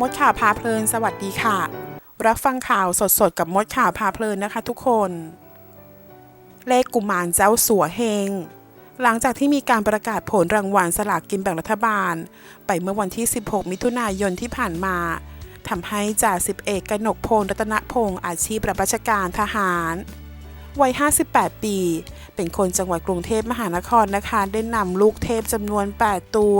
มดข่าวพาเพลิน สวัสดีค่ะ รับฟังข่าวสดๆ กับมดข่าวพาเพลินนะคะทุกคน เลขกุมารเจ้าสัวเฮง หลังจากที่มีการประกาศผลรางวัลสลากกินแบ่งรัฐบาล ไปเมื่อวันที่ 16 มิถุนายนที่ผ่านมาทำให้จ่าสิบเอกกนกพลรัตนพงศ์อาชีพรับราชการทหาร วัย 58 ปี เป็นคนจังหวัดกรุงเทพมหานครนะคะ ได้นำลูกเทพจำนวน 8 ตัว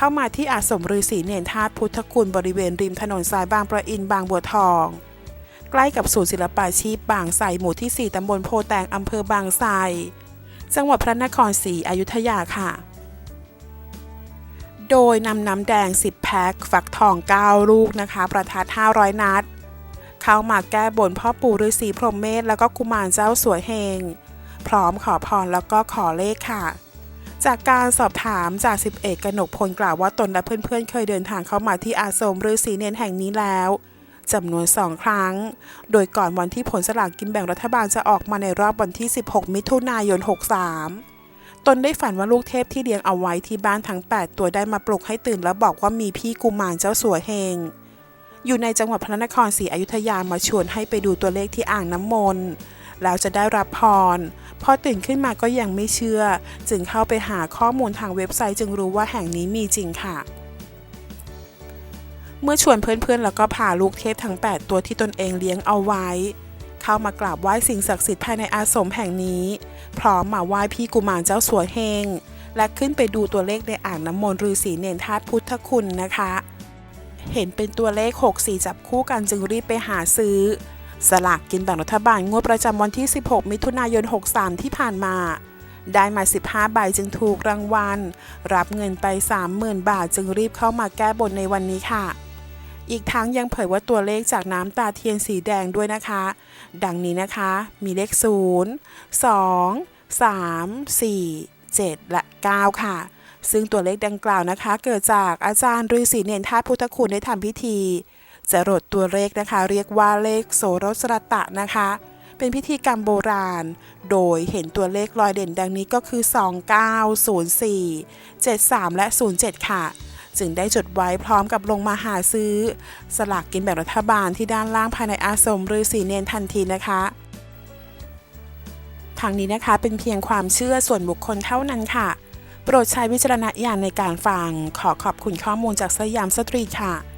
เข้ามาที่อาสมฤาษีเนรธาตุพุทธคุณบริเวณริมถนนสายบางประอินบางบัวทอง ใกล้กับศูนย์ศิลปาชีพบางไทรหมู่ที่ 4 ตำบลโพแตงอำเภอบางไทรจังหวัดพระนครศรีอยุธยาค่ะ โดยนำน้ำแดง 10 แพ็คฝักทอง 9 ลูกนะคะ ประทัด 500 นัด เข้ามาแก้บนพ่อปู่ฤาษีพรหมเมธแล้วก็กุมารเจ้าสวยเฮง พร้อมขอพรแล้วก็ขอเลขค่ะ จากการสอบถามจากสิบเอกกนกพลกล่าวว่าตนและเพื่อนๆ เคยเดินทางเข้ามาที่อาสมฤาษีเนนแห่งนี้แล้วจำนวนสองครั้ง โดยก่อนวันที่ผลสลากกินแบ่งรัฐบาลจะออกมาในรอบวันที่ 16 มิถุนายน 63 ตนได้ฝันว่าลูกเทพที่เลี้ยงเอาไว้ที่บ้านทั้ง 8 ตัวได้มาปลุกให้ตื่นแล้วบอกว่ามีพี่กุมารเจ้าสัวเฮง อยู่ในจังหวัดพระนครศรีอยุธยามาชวนให้ไปดูตัวเลขที่อ่างน้ำมนต์ แล้วจะได้รับพร พอตื่นขึ้นมาก็ยังไม่เชื่อ จึงเข้าไปหาข้อมูลทางเว็บไซต์จึงรู้ว่าแห่งนี้มีจริงค่ะ เมื่อชวนเพื่อนๆ แล้วก็พาลูกเทพทั้ง 8 ตัวที่ตนเองเลี้ยงเอาไว้ เข้ามากราบไหว้สิ่งศักดิ์สิทธิ์ภายในอาสมแห่งนี้ พร้อมมาไหว้พี่กุมารเจ้าสัวเฮงและขึ้นไปดูตัวเลขในอ่างน้ำมนต์ฤาษีเนนธาตุพุทธคุณนะคะ เห็นเป็นตัวเลข 6 4 จับคู่กันจึงรีบไปหาซื้อ สลากกินแบ่งรัฐบาลงวดประจำวันที่ 16 มิถุนายน 63 ที่ผ่านมา ได้มา 15 ใบจึงถูกรางวัล รับเงินไป 30,000 บาทจึงรีบเข้ามาแก้บนในวันนี้ค่ะ อีกทั้งยังเผยว่าตัวเลขจากน้ำตาเทียนสีแดงด้วยนะคะ ดังนี้นะคะ มีเลข 0 2 3 4 7 และ 9 ค่ะ ซึ่งตัวเลขดังกล่าวนะคะ เกิดจากอาจารย์ฤาษีเนนธาพุทธคุณได้ทำพิธี จรดตัวเลขนะคะ เรียกว่าเลขโสรสรตะนะคะ เป็นพิธีกรรมโบราณ โดยเห็นตัวเลขลอยเด่นดังนี้ก็คือ 2904 73 และ 07 ค่ะ จึงได้จดไว้พร้อมกับลงมาหาซื้อ สลากกินแบ่งรัฐบาลที่ด้านล่างภายในอาสมฤาษีเนนทันทีนะคะทางนี้นะคะเป็นเพียงความเชื่อส่วนบุคคลเท่านั้นค่ะ โปรดใช้วิจารณญาณในการฟัง ขอขอบคุณข้อมูลจากสยามสตรีค่ะ